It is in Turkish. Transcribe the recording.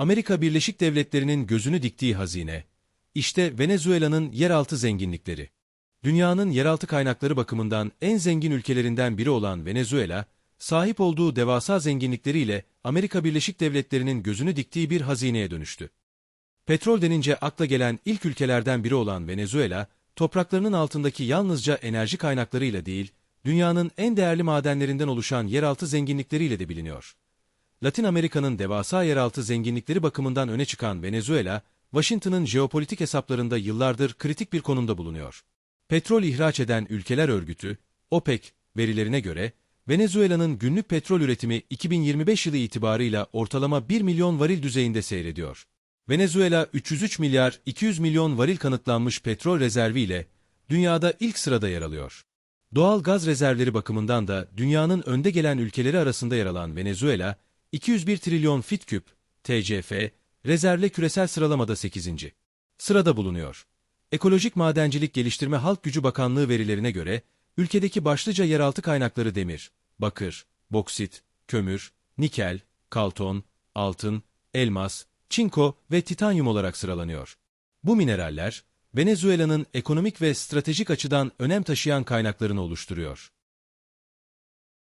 Amerika Birleşik Devletleri'nin gözünü diktiği hazine, işte Venezuela'nın yeraltı zenginlikleri. Dünyanın yeraltı kaynakları bakımından en zengin ülkelerinden biri olan Venezuela, sahip olduğu devasa zenginlikleriyle Amerika Birleşik Devletleri'nin gözünü diktiği bir hazineye dönüştü. Petrol denince akla gelen ilk ülkelerden biri olan Venezuela, topraklarının altındaki yalnızca enerji kaynaklarıyla değil, dünyanın en değerli madenlerinden oluşan yeraltı zenginlikleriyle de biliniyor. Latin Amerika'nın devasa yeraltı zenginlikleri bakımından öne çıkan Venezuela, Washington'ın jeopolitik hesaplarında yıllardır kritik bir konumda bulunuyor. Petrol ihraç eden ülkeler örgütü, OPEC, verilerine göre, Venezuela'nın günlük petrol üretimi 2025 yılı itibarıyla ortalama 1 milyon varil düzeyinde seyrediyor. Venezuela 303 milyar 200 milyon varil kanıtlanmış petrol rezervi ile dünyada ilk sırada yer alıyor. Doğal gaz rezervleri bakımından da dünyanın önde gelen ülkeleri arasında yer alan Venezuela, 201 trilyon fit küp, TCF, rezervle küresel sıralamada 8. sırada bulunuyor. Ekolojik Madencilik Geliştirme Halk Gücü Bakanlığı verilerine göre, ülkedeki başlıca yeraltı kaynakları demir, bakır, boksit, kömür, nikel, kalton, altın, elmas, çinko ve titanyum olarak sıralanıyor. Bu mineraller, Venezuela'nın ekonomik ve stratejik açıdan önem taşıyan kaynaklarını oluşturuyor.